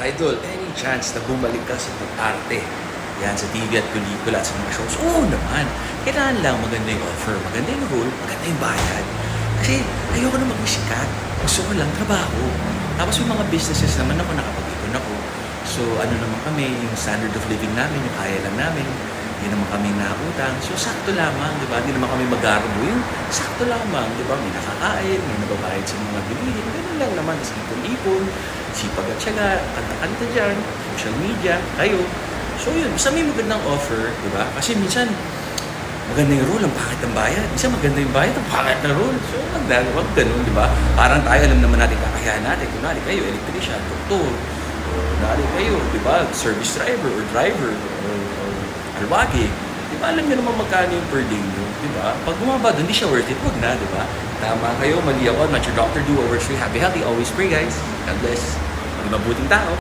Idol, any chance na bumalik ka sa pag-arte? Yan, sa TV at pelikula at sa mga shows? Oo naman. Kailangan lang maganda yung offer, maganda yung role, maganda yung bayad. Kasi ayoko na maging sikat. Gusto ko lang trabaho. Tapos yung mga businesses naman ako, nakapag-ipon ako. So ano naman kami, yung standard of living namin, yung kaya lang namin. Hindi naman kami nautang. So sakto lamang, di ba? Hindi naman kami mag-arbo. Yung sakto lamang, di ba? May nakakain, may nababayad sa mga bilihin. Ganun lang naman. Tapos ipon-ipon, sipag at syaga, kanta-kanta dyan, social media, kayo. So yun, basta may magandang offer, di ba? Kasi minsan, maganda yung role, ang pangit ng bayad. Minsan maganda yung bayad, ang pangit na role. So, wag na, wag ganun, di ba? Parang tayo, alam naman natin, kakayahan natin. Kunwari kayo, electrician, doktor, kunwari kayo, di ba, service driver, or driver, or, or alwagi. Di ba, alam nyo naman magkano yung per day nyo, di ba? Pag bumaba doon, hindi siya worth it, wag na, di ba? Tama kayo, mali ako, not your doctor, do what works for you. Happy, healthy, always pray, guys. God bless. Maging mabuting tao.